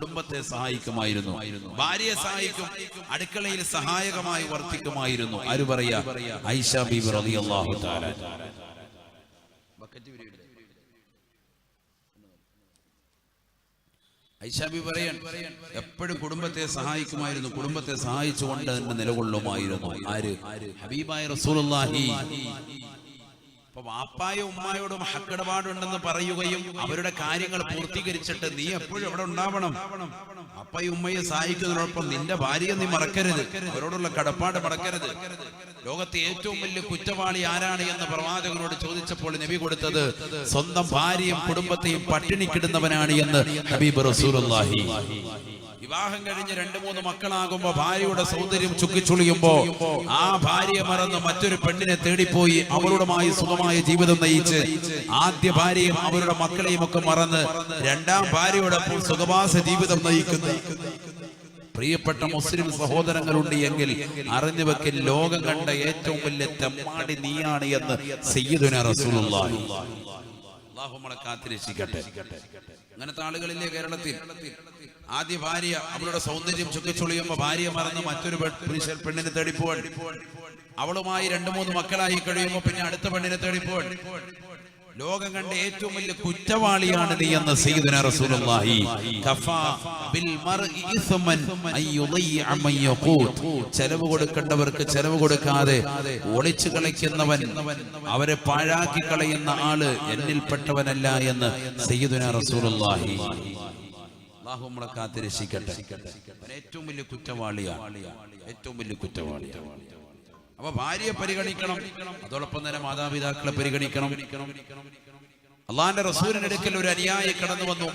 കുടുംബത്തെ സഹായിക്കുമായിരുന്നു. ഭാര്യയെ സഹായിക്കും അടുക്കളയിൽ സഹായകമായി വർത്തിക്കുമായിരുന്നു. ആര് പറയാ? ഐഷ ബീബി റളിയല്ലാഹു തആല. ഐഷാബി പറയാൻ എപ്പോഴും കുടുംബത്തെ സഹായിക്കുമായിരുന്നു. കുടുംബത്തെ സഹായിച്ചുകൊണ്ട് തന്നെ നിലകൊള്ളുമായിരുന്നു. ആര്? ഹബീബായ റസൂലുള്ളാഹി. അപ്പൊ വാപ്പായും ഉമ്മായോടും ഹക്കിടപാടുണ്ടെന്ന് പറയുകയും അവരുടെ കാര്യങ്ങൾ പൂർത്തീകരിച്ചിട്ട് നീ എപ്പോഴും അവിടെ ഉണ്ടാവണം? അപ്പയും ഉമ്മയെ സഹായിക്കുന്നതിനോടൊപ്പം നിന്റെ ഭാര്യയെ നീ മറക്കരുത്. അവരോടുള്ള കടപ്പാട് മറക്കരുത്. ലോകത്തെ ഏറ്റവും വലിയ കുറ്റവാളി ആരാണ് എന്ന് പ്രവാചകനോട് ചോദിച്ചപ്പോൾ നബി കൊടുത്തത് സ്വന്തം ഭാര്യയും കുടുംബത്തെയും പട്ടിണിക്കിടുന്നവനാണ് എന്ന് ഹബീബ് റസൂലുള്ളാഹി. വിവാഹം കഴിഞ്ഞ് രണ്ട് മൂന്ന് മക്കളാകുമ്പോ ഭാര്യയുടെ സൗന്ദര്യം ചുക്കിച്ചുളിയുമ്പോ ആ ഭാര്യയെ മറന്ന് മറ്റൊരു പെണ്ണിനെ തേടിപ്പോയി അവളുടെമായി സുഖമായ ജീവിതം നയിച്ച് ആദ്യ ഭാര്യയും അവരുടെ മക്കളെയും ഒക്കെ മറന്ന് രണ്ടാം ഭാര്യയോടൊപ്പം സുഖവാസ ജീവിതം നയിക്കുന്നു. പ്രിയപ്പെട്ട മുസ്ലിം സഹോദരങ്ങളുണ്ട് എങ്കിൽ അറിഞ്ഞു വെക്കൽ ലോകം കണ്ട ഏറ്റവും വലിയ തെമ്മാടി നീയാണ് എന്ന് സയ്യിദുന റസൂലുള്ളാഹി. അള്ളാഹു നമ്മളെ കാത്തിരക്ഷിക്കട്ടെ. അങ്ങനത്തെ ആളുകളില്ലേ കേരളത്തിൽ? ആദ്യ ഭാര്യ അവളുടെ സൗന്ദര്യം ചുക്കിച്ചുളിയുമ്പോ ഭാര്യ മറന്ന് മറ്റൊരു പുരുഷൻ പെണ്ണിനെ തേടിപ്പോൾ അവളുമായി രണ്ടു മൂന്ന് മക്കളായി കഴിയുമ്പോ പിന്നെ അടുത്ത പെണ്ണിനെ തേടിപ്പോൻ ലോകം കണ്ട ഏറ്റവും വലിയ കുറ്റവാളിയാണ് നീ എന്ന സയ്യിദുന റസൂലുള്ളാഹി. കഫാ ബിൽ മർഇ ഇസ്മൻ അൻ യുളയ്യ മൻ യഖൂത് ചെലവ് കൊടുക്കേണ്ടവർക്ക് ചെലവ് കൊടുക്കാതെ ഒളിച്ചു കളിക്കുന്നവൻ അവരെ പാഴാക്കി കളയുന്ന ആൾ എന്നിൽപ്പെട്ടവനല്ല എന്ന് സയ്യിദുന റസൂലുള്ളാഹി. അള്ളാഹു നമ്മളെ കാത്തിരക്ഷിക്കട്ടെ. ഏറ്റവും വലിയ കുറ്റവാളിയാണ്. ഏറ്റവും വലിയ കുറ്റവാളിയാണ്. അപ്പൊ ഭാര്യയെ പരിഗണിക്കണം. അതോടൊപ്പം തന്നെ മാതാപിതാക്കളെ പരിഗണിക്കണം. അള്ളാന്റെ റസൂലിന്റെ അടുക്കൽ ഒരു അനുയായി കടന്നു വന്നു.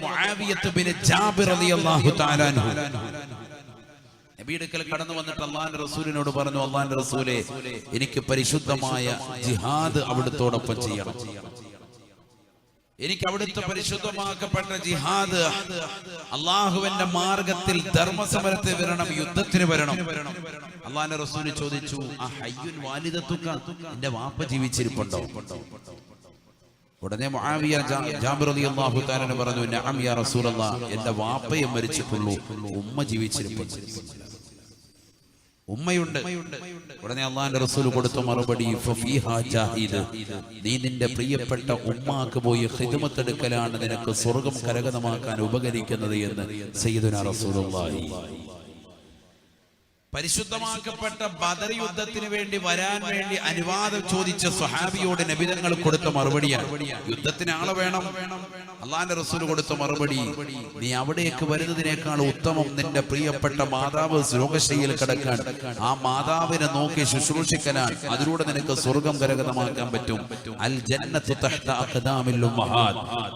അടുക്കൽ കടന്നു വന്നിട്ട് അള്ളാന്റെ റസൂലിനോട് പറഞ്ഞു അള്ളാന്റെ റസൂലെ എനിക്ക് പരിശുദ്ധമായ ജിഹാദ് അവിടുത്തോടൊപ്പം ചെയ്യണം. എനിക്ക് അവിടുത്തെ പരിശുദ്ധമാക്കപ്പെട്ട ജിഹാദ് അള്ളാഹുവിന്റെ മാർഗത്തിൽ ധർമ്മസമരത്തെ വരണം യുദ്ധത്തിന് വരണം. അള്ളാഹിന്റെ റസൂൽ ചോദിച്ചു ആ ഹയ്യുൻ വാലിദത്തുക്ക എന്റെ വാപ്പ ജീവിച്ചിരിപ്പുണ്ടോ? ഉടനെ പറഞ്ഞു എന്റെ വാപ്പയെ മരിച്ചിട്ടുള്ളൂ ഉമ്മ ജീവിച്ചിരിപ്പുണ്ട്. ഉമ്മയുണ്ട് ഉടനെ അള്ളാന്റെ റസൂൽ കൊടുത്ത മറുപടി. നീ നിന്റെ പ്രിയപ്പെട്ട ഉമ്മാക്ക് പോയി ഹിദ്മത്തെടുക്കലാണ് നിനക്ക് സ്വർഗം കരകതമാക്കാൻ ഉപകരിക്കുന്നത് എന്ന് സയ്യിദുന റസൂലുള്ളാഹി പരിശുദ്ധമാക്കപ്പെട്ട ബദർ യുദ്ധത്തിന് വേണ്ടി വരാൻ വേണ്ടി അനുവാദം ചോദിച്ച സ്വഹാബിയോട് നബിതങ്ങൾ കൊടുത്ത മറുപടിയാണ് യുദ്ധത്തിന് ആളെ വേണം അള്ളാന്റെ റസൂൽ കൊടുത്ത മറുപടി നീ അവിടേക്ക് വരുന്നതിനേക്കാൾ ഉത്തമം നിന്റെ പ്രിയപ്പെട്ട മാതാവ് രോഗശൈലിയിൽ കിടക്കാൻ. ആ മാതാവിനെ നോക്കി ശുശ്രൂഷിക്കനാൽ അതിലൂടെ നിനക്ക് സ്വർഗം കരകതമാക്കാൻ പറ്റും. അൽ ജന്നത്തു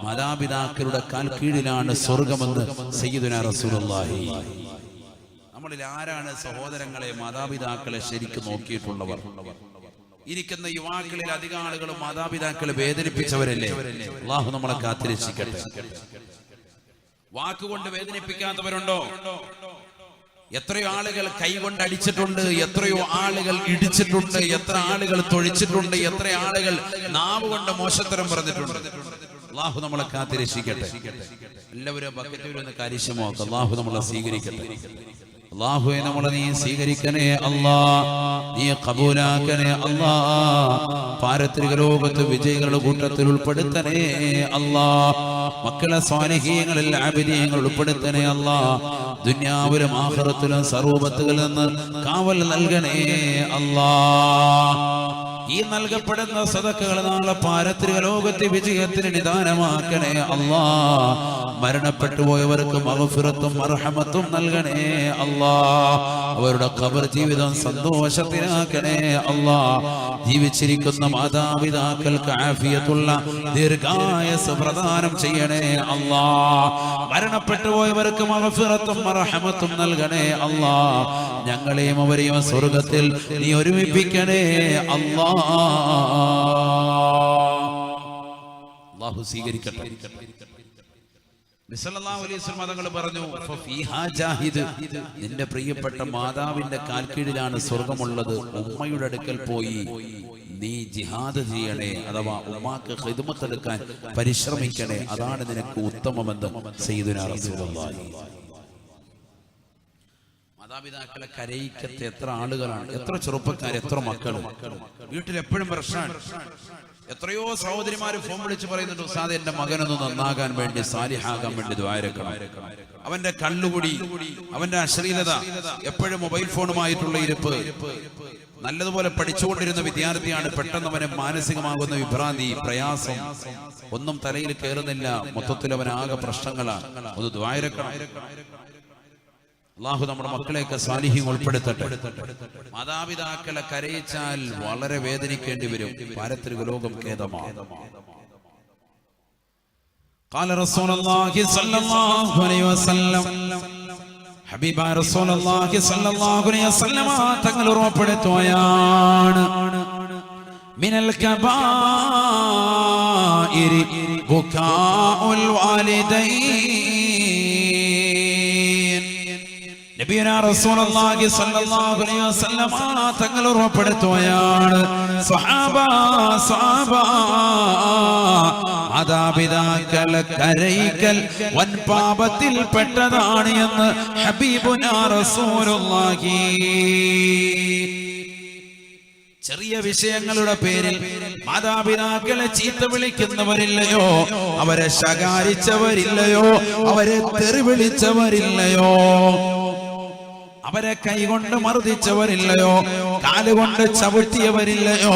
മാതാപിതാക്കളുടെ കീഴിലാണ് സ്വർഗമെന്ന് സയ്യിദുന റസൂലുള്ളാഹി. നമ്മളിൽ ആരാണ് സഹോദരങ്ങളെ മാതാപിതാക്കളെ ശരിക്കും നോക്കിയിട്ടുള്ളവർ? ഇരിക്കുന്ന യുവാക്കളിൽ അധികം ആളുകളും മാതാപിതാക്കളെ വേദനിപ്പിച്ചവരല്ലേ? അള്ളാഹു നമ്മളെ കാത്തിരക്ഷിക്കട്ടെ. വാക്കുകൊണ്ട് വേദനിപ്പിക്കാത്തവരുണ്ടോ? എത്രയോ ആളുകൾ കൈകൊണ്ട് അടിച്ചിട്ടുണ്ട് എത്രയോ ആളുകൾ ഇടിച്ചിട്ടുണ്ട് എത്ര ആളുകൾ തൊഴിച്ചിട്ടുണ്ട് എത്ര ആളുകൾ നാവ് കൊണ്ട് മോശത്തരം പറഞ്ഞിട്ടുണ്ട്. അള്ളാഹു നമ്മളെ കാത്തിരക്ഷിക്കട്ടെ. എല്ലാവരും ബക്കറ്റൂരൊന്ന് കാര്യക്ഷമമാക്കും. അള്ളാഹു നമ്മളെ സ്വീകരിക്കട്ടെ. അള്ളാഹുവെ നമ്മളെ നീ സ്വീകരിക്കണേ അല്ലാ നീ കബൂലാക്കണേ അല്ലാ. പാരത്രിക ലോകത്ത് വിജയികളുടെ കൂട്ടത്തിൽ ഉൾപ്പെടുത്തണേ അല്ലാ. മക്കളെ സ്വാനഹീയങ്ങളിൽ ആബിനീയങ്ങൾ ഉൾപ്പെടുത്തണേ അല്ലാ. ദുന്യാവിലും ആഹ്റത്തിലും സർവപത്തുകളിൽ നിന്ന് കാവൽ നൽകണേ അല്ലാ. ഈ നൽകപ്പെടുന്ന സദക്കുകൾ നാളെ പാരത്രിക ലോകത്തെ വിജയത്തിന് നിദാനമാക്കണേ. അള്ളാ മരണപ്പെട്ടു പോയവർക്ക് മഹഫിറത്തും അർഹമത്തും നൽകണേ. അള്ളാ അവരുടെ ഖബർ ജീവിതം സന്തോഷത്തിനാക്കണേ അള്ളാ ജീവിച്ചിരിക്കുന്ന മാതാപിതാക്കൾക്ക് ആഫിയത്തുള്ള ദീർഘായസ് പ്രദാനം ചെയ്യണേ. അള്ളാ മരണപ്പെട്ടു പോയവർക്ക് മഹഫിറത്തും അർഹമത്തും നൽകണേ. അല്ലാ ഞങ്ങളെയും അവരെയും സ്വർഗത്തിൽ നീ ഒരുമിപ്പിക്കണേ. അള്ളാഹു സ്വീകരിക്കട്ടെ. പറഞ്ഞു നിന്റെ പ്രിയപ്പെട്ട മാതാവിന്റെ കാൽക്കീഴിലാണ് സ്വർഗമുള്ളത്. ഉമ്മയുടെ അടുക്കൽ പോയി നീ ജിഹാദ് ചെയ്യണേ അഥവാ ഉമ്മാക്ക് ഹിദ്മത്തെടുക്കാൻ പരിശ്രമിക്കണേ. അതാണ് നിനക്ക് ഉത്തമമെന്ന് റസൂലുള്ളാഹി. മാതാപിതാക്കളെ കരയിക്കത്തെ എത്ര ആളുകളാണ്? എത്ര ചെറുപ്പക്കാർ എത്ര മക്കളും? വീട്ടിൽ എപ്പോഴും പ്രശ്നമാണ് എത്രയോ സഹോദരിമാര് ഫോൺ വിളിച്ച് പറയുന്നുണ്ട് ഉസ്താദ് എന്റെ മകനൊന്ന് നന്നാകാൻ വേണ്ടി സാലിഹാകാൻ വേണ്ടി ദ്വാരക്കണം അവന്റെ കള്ളുകുടി അവന്റെ അശ്ലീലത എപ്പോഴും മൊബൈൽ ഫോണുമായിട്ടുള്ള ഇരിപ്പ്. നല്ലതുപോലെ പഠിച്ചുകൊണ്ടിരുന്ന വിദ്യാർത്ഥിയാണ് പെട്ടെന്ന് അവനെ മാനസികമാകുന്ന വിഭ്രാന്തി പ്രയാസം. ഒന്നും തലയിൽ കയറുന്നില്ല മൊത്തത്തിൽ അവനാകെ പ്രശ്നങ്ങളാണ്. ഒന്ന് ദ്വാരക്കണം അള്ളാഹു നമ്മുടെ മക്കളെയൊക്കെ സാലിഹ്യം ഉൾപ്പെടുത്തട്ടെ മാതാപിതാക്കളെ കരയിച്ചാൽ വളരെ വേദനിക്കേണ്ടി വരും പാരത്രിക ലോകം ഖേദമാണ് قال رسول الله صلى الله عليه وسلم ഹബീബ റസൂലുള്ളാഹി സ്വല്ലല്ലാഹു അലൈഹി വസല്ലം തങ്ങൾ ഉറപ്പെടുത്തുകയാണ് മിനൽ കബായിരി ബുകാഉൽ വാലിദൈൻ തങ്ങൾ ഉറപ്പെടുത്തുകയാണ്. മാതാപിതാക്കളെ കരയിക്കൽ വൻ പാപത്തിൽ പെട്ടതാണ് എന്ന് ഹബീബുനാ റസൂലുള്ളാഹി. ചെറിയ വിഷയങ്ങളുടെ പേരിൽ മാതാപിതാക്കളെ ചീത്ത വിളിക്കുന്നവരില്ലയോ? അവരെ ശകാരിച്ചവരില്ലയോ? അവരെ തെറി വിളിച്ചവരില്ലയോ അവരെ കൈകൊണ്ട് മർദ്ദിച്ചവരില്ലയോ? കാലുകൊണ്ട് ചവിട്ടിയവരില്ലയോ?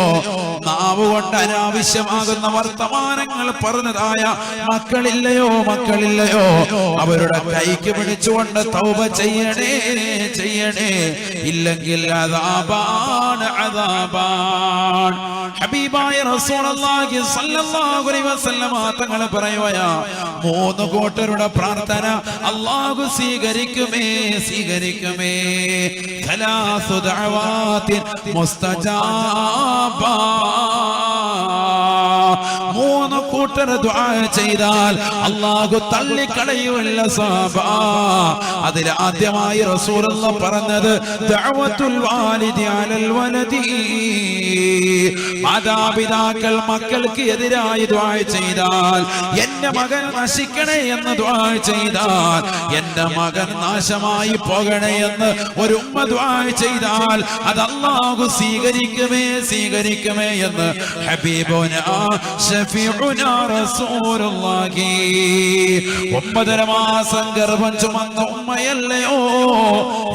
നാവ് കൊണ്ട് അനാവശ്യമാകുന്ന വർത്തമാനങ്ങൾ പറഞ്ഞതായ മക്കളില്ലയോ മക്കളില്ലയോ അവരുടെ കൈക്ക് പിടിച്ചുകൊണ്ട് തൗബ ചെയ്യണേ ചെയ്യണേ ഇല്ലെങ്കിൽ അതാപാണ് അതാപാണ് ഹബീബായ റസൂലുള്ളാഹി സ്വല്ലല്ലാഹു അലൈഹി വസല്ലമ തങ്ങൾ പറയുകയാ മൂന്ന് കൂട്ടരുടെ പ്രാർത്ഥന അല്ലാഹു സ്വീകരിക്കുമേ സ്വീകരിക്കുമേ ثلاث دعوات مستجابة മൂന്ന് കൂട്ടർ ദുആ ചെയ്താൽ അള്ളാഹു തള്ളിക്കളയുമല്ല സാബ. അതിൽ ആദ്യമായി റസൂലുള്ള പറഞ്ഞത് മാതാപിതാക്കൾ മക്കൾക്ക് എതിരായി ദ്വാ ചെയ്താൽ എന്റെ മകൻ നശിക്കണേ എന്ന് ദ്വാ ചെയ്താൽ എന്റെ മകൻ നാശമായി പോകണേ എന്ന് ഒരു ഉമ്മ ദുആ ചെയ്താൽ അത് അള്ളാഹു സ്വീകരിക്കുമേ സ്വീകരിക്കുമേ എന്ന്. ഒമ്പതര മാസം ഗർഭം ചുമന്ന ഉമ്മയല്ലയോ?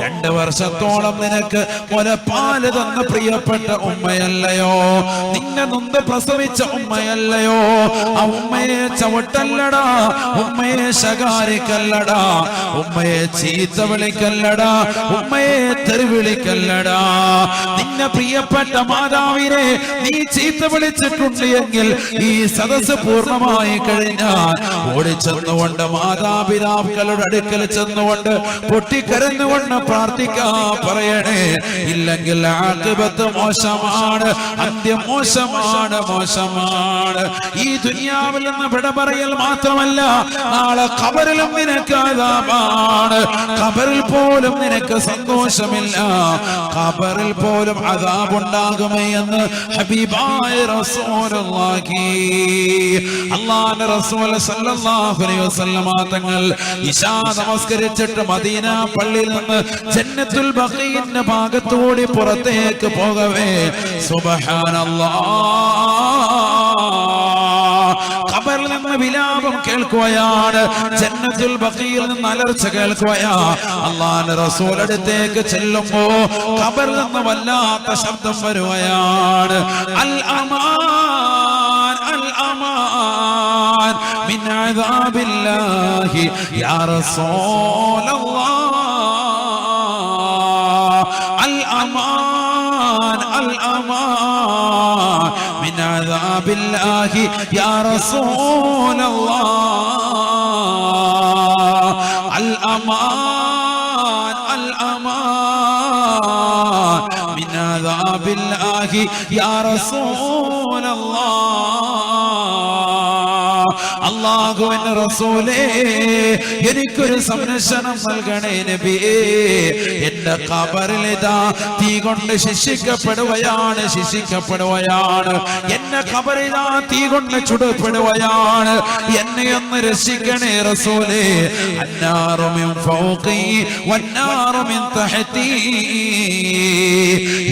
രണ്ട് വർഷത്തോളം നിനക്ക് മുലപ്പാൽ തന്ന പ്രിയപ്പെട്ട ഉമ്മയല്ലയോ? നിന്നെ നൊന്ത് പ്രസവിച്ച ഉമ്മയല്ലയോ? ആ ഉമ്മയെ ചവിട്ടല്ലടാ ഉമ്മയെ ശകാരിക്കല്ലടാ. ഉമ്മയെ ചീത്ത വിളിക്കല്ലടാ. ഉമ്മയെ തെരുവിളിക്കല്ലടാ. നിന്നെ പ്രിയപ്പെട്ട മാതാവിനെ നീ ചീത്ത വിളിച്ചിട്ടുണ്ട് എങ്കിൽ ഈ സദസ് പൂർണമായി കഴിഞ്ഞാൽ ഓടിച്ചെന്നുകൊണ്ട് മാതാപിതാക്കളുടെ അടുക്കൽ ചെന്നുകൊണ്ട് പൊട്ടിക്കരഞ്ഞുകൊണ്ട് പ്രാർത്ഥിക്കാ പറയണേ. ഇല്ലെങ്കിൽ ആക്കിബത്ത് മോശമാണ് അന്ത്യം മോശമാണ് മോശമാണ്. ഈ ദുനിയാവിൽ നിന്ന് വിട പറയൽ മാത്രമല്ല നാളെ കബറിലും നിനക്ക് അതാപാണ്. ഖബറിൽ പോലും നിനക്ക് സന്തോഷമില്ല. ഖബറിൽ പോലും അതാബുണ്ടാകുമേ എന്ന് ഹബീബായ റസൂലുള്ളാഹി. അള്ളാഹുവിന്റെ റസൂൽ സല്ലല്ലാഹു അലൈഹി വസല്ലമ തങ്ങൾ ഇശാ നമസ്കരിച്ചിട്ട് മദീന പള്ളിയിൽ നിന്ന് ജന്നത്തുൽ ബഖീന്റെ ഭാഗത്തോടി പുറത്തേക്ക് പോകവേ. സുബ്ഹാനല്ലാഹ് വിലാപം കേൾക്കുകയാണ്. ജന്നത്തുൽ ബഖീൽ നിന്ന് അലർച്ച കേൾക്കുകയാ. അള്ളാന്റെ റസൂൽ അടുത്തേക്ക് ചെല്ലുമ്പോ ഖബറിൽ നിന്ന് വല്ലാത്ത ശബ്ദം വരുകയാണ്. അൽ അമാൻ അൽ അമാൻ മിൻ അദാബില്ലാഹി യാ റസൂലല്ലാഹ് അൽ അമാൻ അൽ അമാൻ. عذاب الله يا رسول الله الأمان الأمان من عذاب الله يا رسول الله അള്ളാഹുവിന്റെ റസൂലേ എനിക്കൊരു സംരക്ഷണം നൽകണേ നബിയേ എന്റെ കബറിലിതാ തീ കൊണ്ട് ശിക്ഷിക്കപ്പെടുകയാണ് ശിക്ഷിക്കപ്പെടുകയാണ്. എന്നെ കബറിലാ തീ കൊണ്ട് ചുടപ്പെടുകയാണ്. എന്നെ ഒന്ന് രക്ഷിക്കണേ റസൂലേ. അന്നാറുമിം ഫൗഖി വന്നാറു മിൻ തഹതി.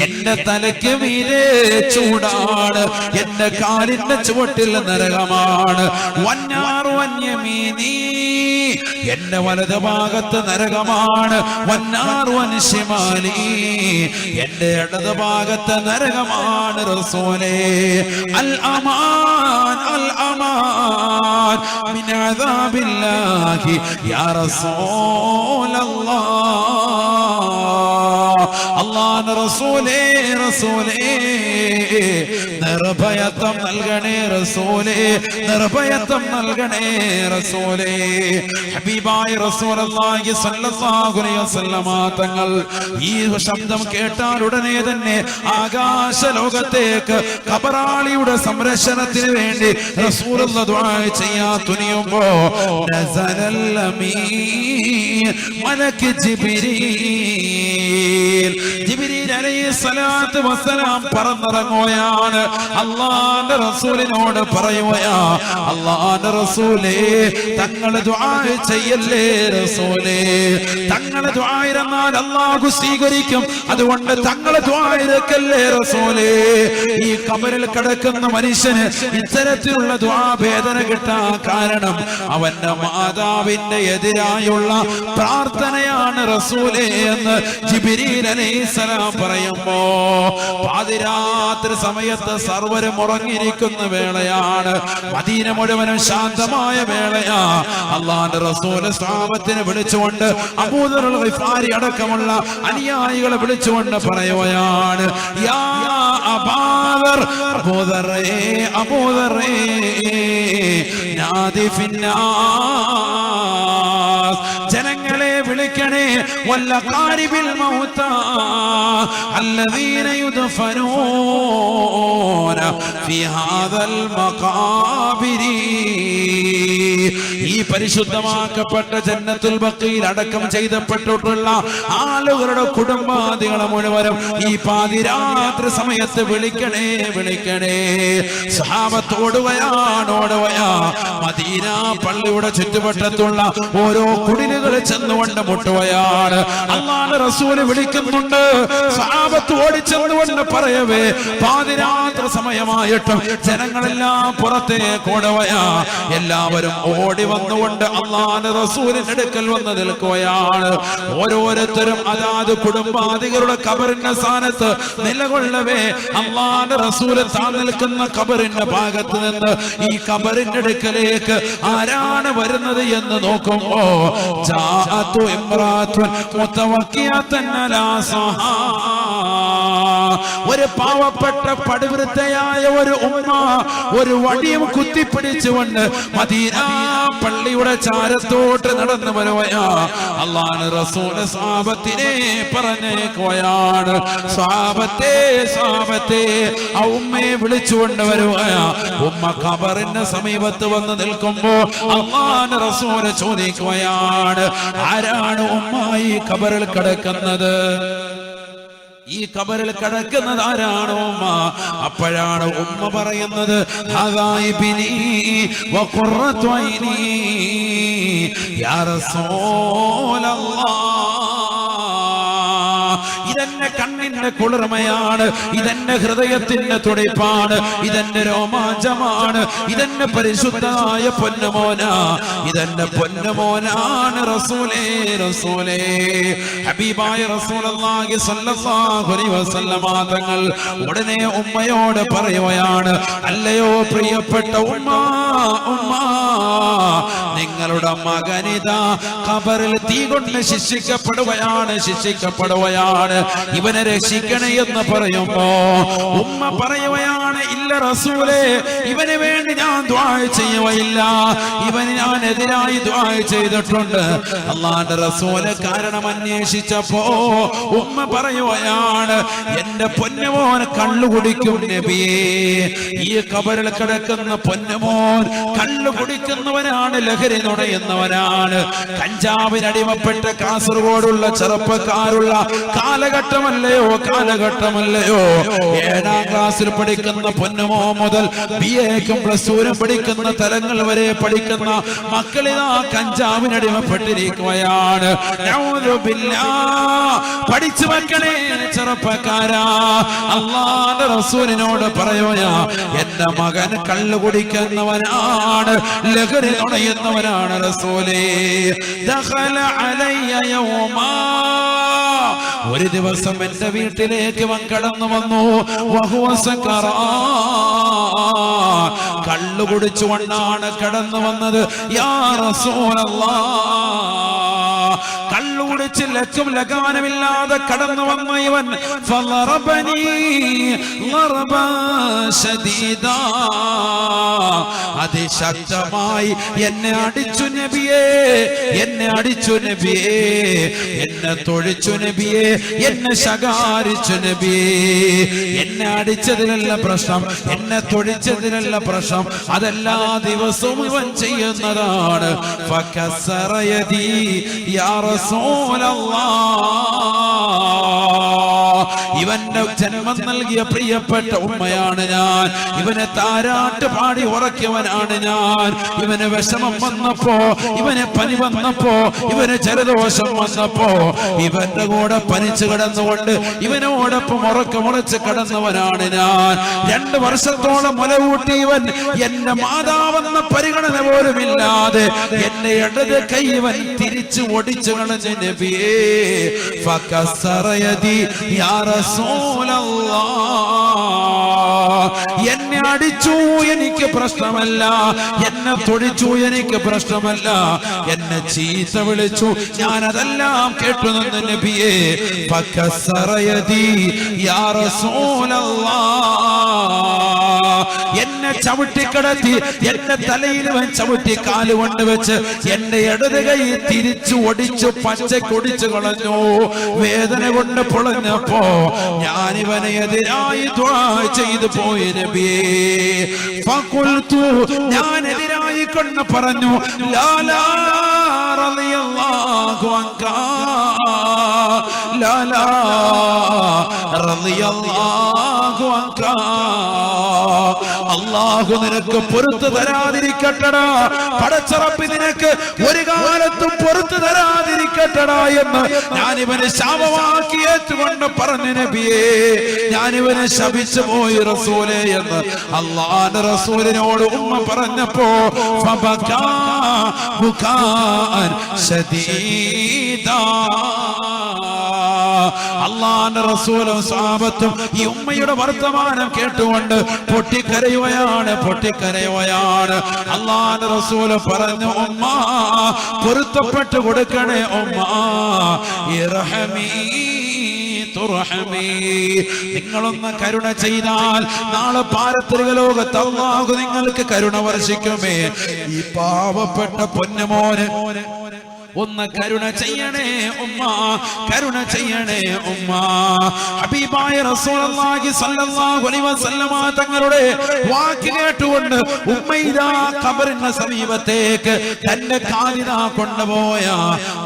എന്റെ തലയ്ക്ക് മീരെ ചൂടാണ്. എന്റെ കാലിന്റെ ചുവട്ടിൽ നരകമാണ്. വന്നാറു വന്യമീനീ എന്റെ വലത് ഭാഗത്ത് നരകമാണ്. വന്നാറു വൻശിമാലി എന്റെ ഇടത് ഭാഗത്ത് നരകമാണ് റസൂലേ. അൽ അമാൻ അൽ അമാൻ. മിൻ അദാബില്ലാഹി യാ റസൂലല്ലാഹ് അള്ളാഹ് റസൂലേ റസൂലേ. നിർഭയത്വം നൽകണേ റസൂലേ നിർഭയത്വം നൽകണേ റസൂലേ. ഹബീബായ റസൂലുള്ളാഹി സ്വല്ലല്ലാഹു അലൈഹി വസല്ലമ തങ്ങൾ ഈ ശബ്ദം കേട്ടാൽ ഉടനെ തന്നെ ആകാശ ലോകത്തേക്ക് കബറാളിയുടെ സംരക്ഷണത്തിന് വേണ്ടി ദുആ ചെയ്യാ തുനിയുമ്പോ നസലൽ അമീൻ മലക്ക് ജിബ്രീൽ ജിബ്രീൽ അലൈഹി സ്വലാത്തു വസ്സലാം പറന്നിറങ്ങുകയാണ്. അള്ളാന്റെ റസൂലിനോട് പറയുകയാ അള്ളാന്റെ റസൂലേ തങ്ങൾ ദുആ ചെയ്യല്ലേ റസൂലേ? തങ്ങളെ ദ്വായിരുന്നാൽ അള്ളാഹു സ്വീകരിക്കും. അതുകൊണ്ട് തങ്ങളെ ദ്വാരക്കല്ലേ റസൂലേ? ഈ കബറിൽ കിടക്കുന്ന മനുഷ്യന് ഇത്തരത്തിലുള്ള ദ്വാഭേദന കിട്ടാൻ കാരണം അവന്റെ മാതാവിന്റെ എതിരായുള്ള പ്രാർത്ഥനയാണ് റസൂലേ എന്ന് ജിബിരി അലൈഹിസ്സലാം പറയുമ്പോ പാതിരാത്രി സമയത്ത് സർവരും ഉറങ്ങിയിരിക്കുന്ന വേളയാണ്. മദീന മുഴുവനും ശാന്തമായ വേളയാ. അള്ളാന്റെ റസൂൽ സ്വാമത്തിനെ വിളിച്ചുകൊണ്ട് അബൂദറുൽ വിഫാരി അടക്കമുള്ള അനുയായികളെ വിളിച്ചുകൊണ്ട് പറയുകയാണ് യാ അബാദർ അബൂദറേ അബൂദറേ വിളിക്കണേ വല്ല കാരിബിൽ മൗത الذين يدفنون في هذا المقابر ഈ പരിശുദ്ധമാക്കപ്പെട്ട ജന്നത്തുൽ ബക്കയിൽ അടക്കം ചെയ്തപ്പെട്ടിട്ടുള്ള ആളുകളുടെ കുടുംബാദികളെ മുഴുവനും ഈ പാതിരാത്രി സമയത്ത് വിളിക്കണേ വിളിക്കണേ സഹാബത്തോടുകയാണ് ഓടുകയാ മദീന പള്ളിയുടെ ചുറ്റുവട്ടത്തുള്ള ഓരോ കുടിലുകൾ ചെന്നുകൊണ്ട് മുട്ടുകയാണ് അള്ളാഹ് റസൂൽ വിളിക്കുന്നുണ്ട്. സഹാബത്ത് ഓടിച്ചെന്നുകൊണ്ട് പറയവേ പാതിരാത്രി സമയമായിട്ടും ജനങ്ങളെല്ലാം പുറത്തേക്ക് ഓടവയാ എല്ലാവരും ഓടി വന്നുകൊണ്ട് അള്ളാന്റെ റസൂലിന്റെ അടുക്കൽ വന്ന് നിൽക്കുകയാണ്. ഓരോരുത്തരും അതാത് കുടുംബാധികരുടെ കബറിന്റെ സ്ഥാനത്ത് നിലകൊള്ളവേ അള്ളാന്റെ റസൂൽ താൻ നിൽക്കുന്ന കബറിന്റെ ഭാഗത്ത് നിന്ന് ഈ കബറിന്റെ അടുക്കലേക്ക് ആരാണ് വരുന്നത് എന്ന് നോക്കുമ്പോ ഇമ്രാത്തുൻ മുതവക്കിയത്തൻ അലാ സഹാ. ഒരു പാവപ്പെട്ട പടുവൃത്തയായ ഒരു ഉമ്മ ഒരു വടിയും കുത്തിപ്പിടിച്ചുകൊണ്ട് മദീന പള്ളിയുടെ ചാരത്തോട്ട് നടന്നു വരുവയാ അള്ളാന് സാപത്തിനെ സ്വാപത്തിനെ പറഞ്ഞേക്കുകയാണ്. സാപത്തെ സാപത്തെ ആ ഉമ്മയെ വിളിച്ചുകൊണ്ട് വരുവയാ ഉമ്മ ഖബറിന്റെ സമീപത്ത് വന്ന് നിൽക്കുമ്പോ അള്ളാന് റസൂൽ ചോദിക്കുകയാണ് ആരാണ് ഉമ്മ ഈ ഖബറിൽ കിടക്കുന്നത്? ഈ കബറിൽ കിടക്കുന്നത് ആരാണോ ഉമ്മ? അപ്പോഴാണ് ഉമ്മ പറയുന്നത് "ഹദാ ഇബ്നീ വഖുറത്തു ഐനി യാ റസൂലല്ലാഹ് ഇതെന്റെ കണ്ണിന്റെ കുളിർമയാണ്. ഇതെന്റെ ഹൃദയത്തിന്റെ തുടിപ്പാണ്. ഇതെന്റെ രോമാഞ്ചമാണ്. ഇതെന്റെ പരിശുദ്ധമായ പൊന്നമോന. ഇതെന്റെ പൊന്നമോനാണ് റസൂലേ റസൂലേ. ഹബീബായ വസല്ലമ തങ്ങൾ ഉടനെ ഉമ്മയോട് പറയുകയാണ് അല്ലയോ പ്രിയപ്പെട്ട ഉമ്മ ഉമ്മ നിങ്ങളുടെ മകനിതാ ഖബറിൽ തീ കൊണ്ട് ശിക്ഷിക്കപ്പെടുകയാണ് ശിക്ഷിക്കപ്പെടുകയാണ്. ഇവനെ രക്ഷിക്കണേ എന്ന് പറയുമ്പോ ഉമ്മ പറയുകയാണ് ഇല്ല റസൂലേ ഇവന് വേണ്ടി ഞാൻ ദ്വാ ചെയ്യുകയില്ല. ഇവന് ഞാൻ എതിരായി ദ്വാ ചെയ്തിട്ടുണ്ട്. അള്ളാന്റെ റസൂൽ കാരണം അന്വേഷിച്ചപ്പോ ഉമ്മ പറയുകയാണ് എന്റെ പൊന്നമോൻ കള്ളു കുടിക്കും നബിയേ. ഈ കബറിൽ കിടക്കുന്ന പൊന്നമോൻ കള്ളു കുടിക്കുന്നവനാണ് ലഹരി നുടയുന്നവനാണ് കഞ്ചാവിനടിമപ്പെട്ട കാസർഗോഡുള്ള ചെറുപ്പക്കാരുള്ള കാലഘട്ടമല്ലയോ കാലഘട്ടമല്ലയോ? ഏഴാം ക്ലാസ്സിൽ പഠിക്കുന്ന പൊന്നുമോ മുതൽ ബി എക്കും പ്ലസ് ടുവിനും പഠിക്കുന്ന തലങ്ങൾ വരെ പഠിക്കുന്ന മക്കളിതാ കഞ്ചാവിനടിമപ്പെട്ടിരിക്കുകയാണ്. പഠിച്ചു മക്കളെ ചെറുപ്പക്കാരാ. അള്ളാന്റെ റസൂലിനോട് പറയോയാ എന്റെ മകൻ കള്ളു കുടിക്കുന്നവനാണ് ലഹരി നുണയുന്നവനാണ് റസൂലേ. ദഖല അലയ്യ യൗമാ. ഒരു ദിവസം എന്റെ വീട്ടിലേക്ക് കടന്നു വന്നു. കള്ളു കുടിച്ചുകൊണ്ടാണ് കടന്നു വന്നത്. യാ റസൂലല്ലാ. കള്ളു കുടിച്ച് ലക്കും ലഗാനമില്ലാതെ കടന്നു വന്ന ഇവൻ. അതിശക്തമായി എന്നെ അടിച്ചു നബിയേ എന്നെ അടിച്ചു നബിയേ എന്നെ തൊഴിച്ചു നബിയേ എന്നെ ശകാരിച്ചു നബിയേ. എന്നെ അടിച്ചതിലല്ല പ്രശ്നം എന്നെ തൊഴിച്ചതിലല്ല പ്രശ്നം. അതെല്ലാ ദിവസവും ഇവൻ ചെയ്യുന്നതാണ്. യാ യദി യാ റസൂലല്ലാഹ് ഇവന്റെ ജന്മം നൽകിയ പ്രിയപ്പെട്ട ഉമ്മയാണ് ഞാൻ. ഇവനെ താരാട്ട് പാടി ഉറക്കിയവനാണ് ഞാൻ. ഇവന് വിഷമം വന്നപ്പോ ഇവനെ പനി വന്നപ്പോ ഇവന് ജലദോഷം വന്നപ്പോ ഇവന്റെ കൂടെ പനിച്ചു കിടന്നുകൊണ്ട് ഇവനോടൊപ്പം ഉറക്കമുറച്ച് കിടന്നവനാണ് ഞാൻ. രണ്ട് വർഷത്തോളം മുലകൂട്ടി ഇവൻ എന്റെ മാതാവെന്ന പരിഗണന പോലും ഇല്ലാതെ എന്റെ ഇടത് കൈ ഇവൻ തിരിച്ചു ഒടിച്ചു കളഞ്ഞ നബിയേ യാ എന്നെ അടിച്ചു എനിക്ക് പ്രശ്നമല്ല. എന്നെ തൊഴിച്ചു എനിക്ക് പ്രശ്നമല്ല. എന്നെ ചീത്ത വിളിച്ചു. ഞാൻ അതെല്ലാം കേട്ടു നിന്ന് യാ റസൂലല്ലാഹ് എന്നെ ചവിട്ടിക്കിടത്തി എന്റെ തലയിൽ ചവിട്ടി കാലുകൊണ്ട് വെച്ച് എന്റെ ഇടത് കൈ തിരിച്ചു ഒടിച്ചു പച്ചക്കൊടിച്ചു കളഞ്ഞു. വേദന കൊണ്ട് പൊളഞ്ഞപ്പോ ഞാൻ ഇവനെ എതിരായി ചെയ്തു പോയി നബിയേ ഞാൻ എതിരായി കൊണ്ട് പറഞ്ഞു ലാലാ റളിയല്ലാഹു لا رضي الله عنك അള്ളാഹു നിനക്ക് പൊരുത്തു തരാതിരിക്കട്ടടാ. പടച്ചറപ്പി നിനക്ക് ഒരു കാലത്തും പൊറത്തു തരാതിരിക്കട്ടടാ എന്ന് ഞാൻ ഇവനെ ശാപമാക്കി ഏറ്റുകൊണ്ട് പറഞ്ഞു നബിയേ ഞാൻ ഇവനെ ശപിച്ചു പോയി റസൂലേ എന്ന്. അള്ളാന്റെ റസൂലിനോട് ഉമ്മ പറഞ്ഞപ്പോ ശദീദാ. അള്ളാന്റെ റസൂലും സാപത്തും ഈ ഉമ്മയുടെ വർത്തമാനം കേട്ടുകൊണ്ട് പൊട്ടിക്കരയുകയാണ് പൊട്ടിക്കരയുകയാണ്. അള്ളാന്റെ റസൂൽ പറഞ്ഞു ഉമ്മ പൊരുത്തപ്പെട്ട് കൊടുക്കണേ ഉമ്മ. തുർഹമീ. നിങ്ങളൊന്ന് കരുണ ചെയ്താൽ നാളെ പാരത്രിക ലോകത്ത് അള്ളാഹു നിങ്ങൾക്ക് കരുണ വർഷിക്കുമേ. ഈ പാവപ്പെട്ട പൊന്നുമോന് ഒന്ന് കരുണ ചെയ്യണേ ഉമ്മ കരുണ ചെയ്യണേ ഉമ്മ. ഹബീബായ റസൂലുള്ളാഹി സ്വല്ലല്ലാഹു അലൈഹി വസല്ലമ തങ്ങളുടെ വാക്ക് കേട്ടുകൊണ്ട് ഉമ്മ ഖബറിന്റെ സമീപത്തേക്ക് തന്റെ കാലിന കൊണ്ടുപോയ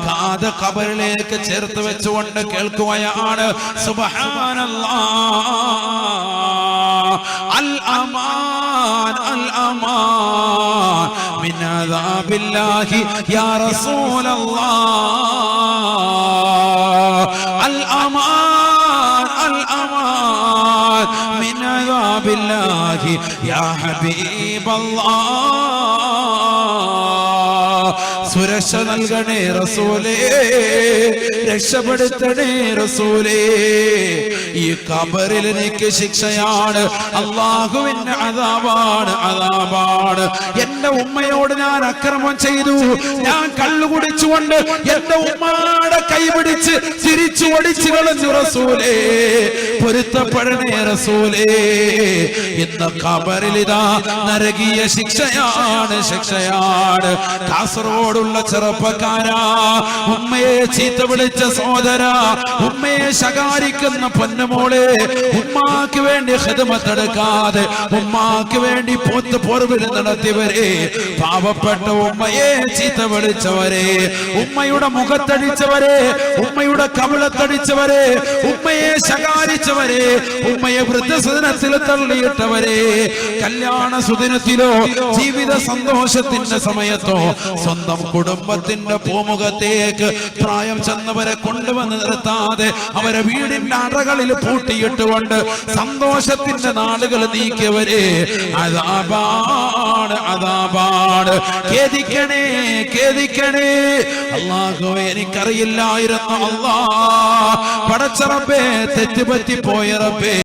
കാത് ഖബറിലേക്ക് ചേർത്ത് വെച്ചുകൊണ്ട് കേൾക്കുകയാണ്. സുബ്ഹാനല്ലാഹ്. അൽ അമാൻ അൽ അമാൻ من عذاب الله يا رسول الله الأمان الأمان من عذاب الله يا حبيب الله സുരക്ഷ നൽകണേ റസൂലേ. രക്ഷപ്പെടുത്തണേ റസൂലേ. ഈ കബറിൽ എനിക്ക് ശിക്ഷയാണ്. അള്ളാഹുവിന്റെ അതാവാണ് അതാവാണ് എന്റെ ഉമ്മയോട് ഞാൻ അക്രമം ചെയ്തു. ഞാൻ കള്ളു കുടിച്ചുകൊണ്ട് എന്റെ ഉമ്മയുടെ കൈപിടിച്ച് ചിരിച്ചു ഒടിച്ചു കളഞ്ഞു റസൂലേ. പൊരുത്തപ്പെടണേ റസൂലേ. ഇന്ന് കബറിലിതാ നരകീയ ശിക്ഷയാണ് ശിക്ഷയാണ്. കാസർഗോഡുള്ള ചെറുപ്പക്കാരാ ഉമ്മയെ ചീത്ത വിളിച്ച സോദര ഉമ്മയെ ശകാരിക്കുന്ന പൊന്നുമോളെ ഉമ്മാക്ക് വേണ്ടി ഹൃദമത്തെടുക്കാതെ ഉമ്മാക്ക് വേണ്ടി പോത്ത് പോർവിൽ നടത്തിയവരെ പാവപ്പെട്ട ഉമ്മയെ ചീത്ത വിളിച്ചവരെ ഉമ്മയുടെ മുഖത്തടിച്ചവരെ ഉമ്മയുടെ കവിളത്തടിച്ചവരെ ഉമ്മയെ ശകാരിച്ചവരെ ഉമ്മയെ വൃദ്ധസദനത്തിൽ തള്ളിയിട്ടവരെ കല്യാണ സുദിനത്തിലോ ജീവിത സന്തോഷത്തിന്റെ സമയത്തോ സ്വന്തം കുടുംബത്തിന്റെ പൂമുഖത്തേക്ക് പ്രായം ചെന്നവരെ കൊണ്ടുവന്ന് നിർത്താതെ അവരെ വീടിന്റെ അറകളിൽ പൂട്ടിയിട്ടുകൊണ്ട് സന്തോഷത്തിന്റെ നാളുകൾ നീക്കിയവരെ അതാപാട് അതാപാട് ഖേദിക്കണേ ഖേദിക്കണേ. അള്ളാഹു എനിക്കറിയില്ലായിരുന്നു അള്ളാ. പടച്ചറപ്പേ തെറ്റുപറ്റി പോയറപ്പേ